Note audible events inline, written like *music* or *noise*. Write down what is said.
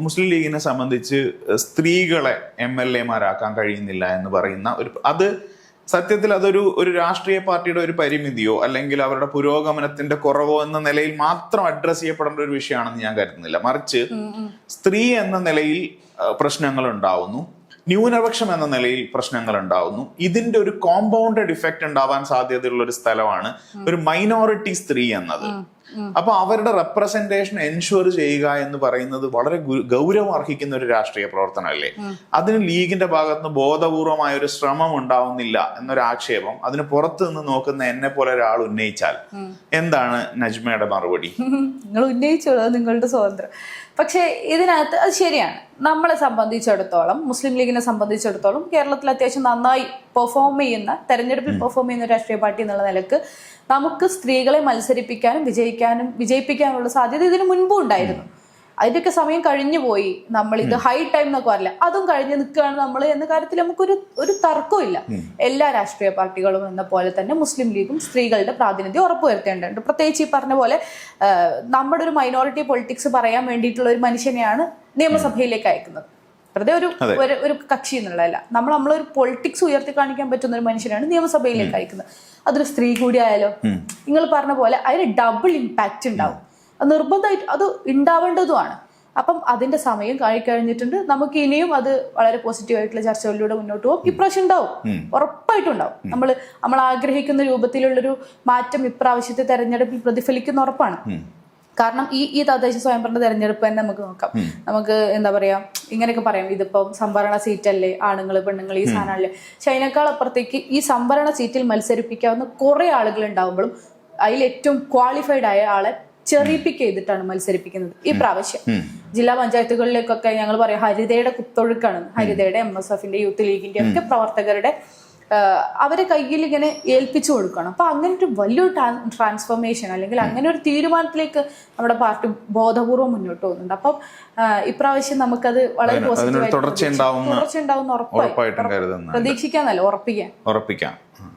മുസ്ലിം ലീഗിനെ സംബന്ധിച്ച് സ്ത്രീകളെ എം എൽ എമാരാക്കാൻ കഴിയുന്നില്ല എന്ന് പറയുന്ന ഒരു അത് സത്യത്തിൽ അതൊരു ഒരു രാഷ്ട്രീയ പാർട്ടിയുടെ ഒരു പരിമിതിയോ അല്ലെങ്കിൽ അവരുടെ പുരോഗമനത്തിന്റെ കുറവോ എന്ന നിലയിൽ മാത്രം അഡ്രസ് ചെയ്യപ്പെടേണ്ട ഒരു വിഷയമാണെന്ന് ഞാൻ കരുതുന്നില്ല. മറിച്ച് സ്ത്രീ എന്ന നിലയിൽ പ്രശ്നങ്ങൾ ഉണ്ടാവുന്നു ന്യൂനപക്ഷം എന്ന നിലയിൽ പ്രശ്നങ്ങൾ ഉണ്ടാവുന്നു ഇതിന്റെ ഒരു കോമ്പൗണ്ടഡ് ഇഫക്റ്റ് ഉണ്ടാവാൻ സാധ്യതയുള്ള ഒരു സ്ഥലമാണ് ഒരു മൈനോറിറ്റി സ്ത്രീ എന്നത്. അപ്പൊ അവരുടെ റെപ്രസെന്റേഷൻ എൻഷുർ ചെയ്യുക എന്ന് പറയുന്നത് വളരെ ഗൗരവമർഹിക്കുന്ന ഗൗരവം അർഹിക്കുന്ന ഒരു രാഷ്ട്രീയ പ്രവർത്തനമല്ലേ? അതിന് ലീഗിന്റെ ഭാഗത്തുനിന്ന് ബോധപൂർവമായ ഒരു ശ്രമം ഉണ്ടാവുന്നില്ല എന്നൊരു ആക്ഷേപം അതിന് പുറത്തു നിന്ന് നോക്കുന്ന എന്നെ പോലെ ഒരാൾ ഉന്നയിച്ചാൽ എന്താണ് നജ്മയുടെ മറുപടി? *laughs* നിങ്ങൾ ഉന്നയിച്ചോളൂ നിങ്ങളുടെ സ്വാതന്ത്ര്യം പക്ഷേ ഇതിനകത്ത് അത് ശരിയാണ്. നമ്മളെ സംബന്ധിച്ചിടത്തോളം മുസ്ലിം ലീഗിനെ സംബന്ധിച്ചിടത്തോളം കേരളത്തിൽ അത്യാവശ്യം നന്നായി പെർഫോം ചെയ്യുന്ന തെരഞ്ഞെടുപ്പിൽ പെർഫോം ചെയ്യുന്ന രാഷ്ട്രീയ പാർട്ടി എന്നുള്ള നിലയ്ക്ക് നമുക്ക് സ്ത്രീകളെ മത്സരിപ്പിക്കാനും വിജയിക്കാനും വിജയിപ്പിക്കാനുള്ള സാധ്യത ഇതിനു മുൻപും ഉണ്ടായിരുന്നു. അതിന്റെയൊക്കെ സമയം കഴിഞ്ഞു പോയി. നമ്മൾ ഇത് ഹൈ ടൈം എന്നൊക്കെ പറയില്ല. അതും കഴിഞ്ഞ് നിൽക്കുകയാണ് നമ്മൾ എന്ന കാര്യത്തിൽ നമുക്കൊരു ഒരു തർക്കമില്ല എല്ലാ രാഷ്ട്രീയ പാർട്ടികളും എന്ന പോലെ തന്നെ മുസ്ലിം ലീഗും സ്ത്രീകളുടെ പ്രാതിനിധ്യം ഉറപ്പുവരുത്തേണ്ടതുണ്ട് പ്രത്യേകിച്ച് ഈ പറഞ്ഞ പോലെ നമ്മുടെ ഒരു മൈനോറിറ്റി പൊളിറ്റിക്സ് പറയാൻ വേണ്ടിയിട്ടുള്ള ഒരു മനുഷ്യനെയാണ് നിയമസഭയിലേക്ക് അയക്കുന്നത്. വെറുതെ ഒരു ഒരു കക്ഷി എന്നുള്ളതല്ല. നമ്മൾ നമ്മളൊരു പൊളിറ്റിക്സ് ഉയർത്തി കാണിക്കാൻ പറ്റുന്ന ഒരു മനുഷ്യനാണ് നിയമസഭയിലേക്ക് അയക്കുന്നത്. അതൊരു സ്ത്രീ കൂടിയായാലോ ആയാലോ? നിങ്ങൾ പറഞ്ഞ പോലെ അതിന് ഡബിൾ ഇമ്പാക്റ്റ് ഉണ്ടാവും. അത് നിർബന്ധമായിട്ട് അത് ഉണ്ടാവേണ്ടതുമാണ്. അപ്പം അതിന്റെ സമയം കഴിഞ്ഞിട്ടുണ്ട്. നമുക്ക് ഇനിയും അത് വളരെ പോസിറ്റീവ് ആയിട്ടുള്ള ചർച്ചകളിലൂടെ മുന്നോട്ട് പോകും ഇപ്രാവശ്യം ഉണ്ടാവും. ഉറപ്പായിട്ടും ഉണ്ടാവും. നമ്മൾ നമ്മൾ ആഗ്രഹിക്കുന്ന രൂപത്തിലുള്ളൊരു മാറ്റം ഇപ്രാവശ്യത്തെ തെരഞ്ഞെടുപ്പിൽ പ്രതിഫലിക്കുന്ന ഉറപ്പാണ്. കാരണം ഈ ഈ തദ്ദേശ സ്വയംഭരണ തെരഞ്ഞെടുപ്പ് തന്നെ നമുക്ക് നോക്കാം. നമുക്ക് എന്താ പറയാ ഇങ്ങനെയൊക്കെ പറയാം ഇതിപ്പം സംവരണ സീറ്റല്ലേ ആണുങ്ങൾ പെണ്ണുങ്ങൾ ഈ സാധനമല്ലേ. പക്ഷെ അതിനേക്കാൾ അപ്പുറത്തേക്ക് ഈ സംവരണ സീറ്റിൽ മത്സരിപ്പിക്കാവുന്ന കുറെ ആളുകൾ ഉണ്ടാവുമ്പോഴും അതിൽ ഏറ്റവും ക്വാളിഫൈഡ് ആയ ആളെ ചെറിപ്പിക്ക് ചെയ്തിട്ടാണ് മത്സരിപ്പിക്കുന്നത് ഈ പ്രാവശ്യം. ജില്ലാ പഞ്ചായത്തുകളിലേക്കൊക്കെ ഞങ്ങൾ പറയാം ഹരിതയുടെ കുത്തൊഴുക്കാണ്. ഹരിതയുടെ എം എസ് എഫിന്റെ യൂത്ത് ലീഗിന്റെ ഒക്കെ പ്രവർത്തകരുടെ അവരെ കയ്യിൽ ഇങ്ങനെ ഏൽപ്പിച്ചു കൊടുക്കണം. അപ്പൊ അങ്ങനെ ഒരു വലിയൊരു ട്രാൻസ്ഫോർമേഷൻ അല്ലെങ്കിൽ അങ്ങനെ ഒരു തീരുമാനത്തിലേക്ക് നമ്മുടെ പാർട്ടി ബോധപൂർവം മുന്നോട്ട് പോകുന്നുണ്ട്. അപ്പം ഇപ്രാവശ്യം നമുക്കത് വളരെ പോസിറ്റീവായി പോസിറ്റീവ് അതിനൊരു തുടർച്ച ഉണ്ടാവുന്ന ഉറപ്പായി. പ്രതീക്ഷിക്കാന്നല്ല ഉറപ്പിക്കാൻ ഉറപ്പിക്കാം.